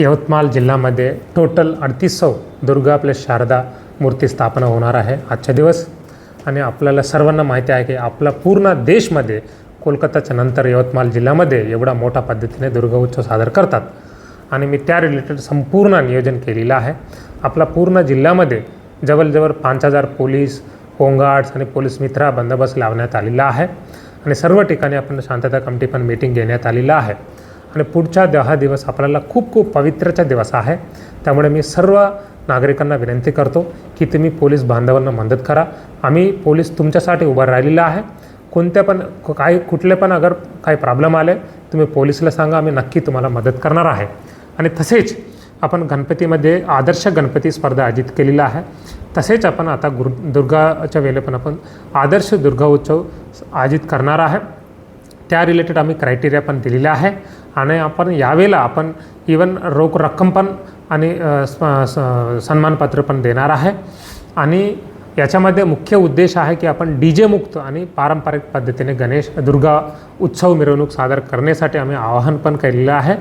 यवतमाळ जिल्ह्यामध्ये टोटल अडतीसशे दुर्गा प्लस शारदा मूर्ती स्थापना होणार आहे आजच्या दिवस. आणि आपल्याला सर्वांना माहिती आहे की आपला पूर्ण देशमध्ये कोलकाताच्या नंतर यवतमाळ जिल्ह्यामध्ये एवढा मोठ्या पद्धतीने दुर्गा उत्सव सादर करतात. आणि मी त्या रिलेटेड संपूर्ण नियोजन केलेलं आहे. आपला पूर्ण जिल्ह्यामध्ये जवळजवळ पाच हजार पोलीस होमगार्ड्स आणि पोलीस मित्रा बंदोबस्त लावण्यात आलेला आहे. आणि सर्व ठिकाणी आपण शांतता कमिटी पण मीटिंग घेण्यात आलेलं आहे. आणि पुढच्या दहा दिवस आपल्याला खूप खूप पवित्रचा दिवस आहे. त्यामुळे मी सर्व नागरिकांना विनंती करतो की तुम्ही पोलीस बांधवांना मदत करा. आम्ही पोलीस तुमच्यासाठी उभं राहिलेलं आहे. कोणत्या पण काही कुठले पण अगर काही प्रॉब्लेम आले तुम्ही पोलिसला सांगा आम्ही नक्की तुम्हाला मदत करणार आहे. आणि तसेच आपण गणपतीमध्ये आदर्श गणपती स्पर्धा आयोजित केलेला आहे. तसेच आपण आता गुर दुर्गाच्या वेळेला पण आपण आदर्श दुर्गा उत्सव आयोजित करणार आहे. त्या रिलेटेड आम्ही क्रायटेरिया पण दिलेला आहे. आणि आपण यावेळेला आपण इवन रोख रक्कम पण आणि स- सन्मानपत्र पण देणार आहे. आणि याच्यामध्ये मुख्य उद्देश आहे की आपण डी जे मुक्त आणि पारंपरिक पद्धतीने गणेश दुर्गा उत्सव मिरवणूक सादर करण्यासाठी आम्ही आवाहन पण केलेलं आहे.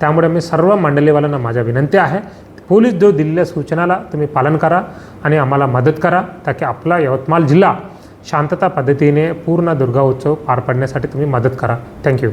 त्यामुळे मी सर्व मंडळीवाल्यांना माझ्या विनंती आहे पोलीस जो दिलेल्या सूचनाला तुम्ही पालन करा आणि आम्हाला मदत करा ताकी आपला यवतमाळ जिल्हा शांतता पद्धतीने पूर्ण दुर्गा उत्सव पार पाडण्यासाठी तुम्ही मदत करा. थँक्यू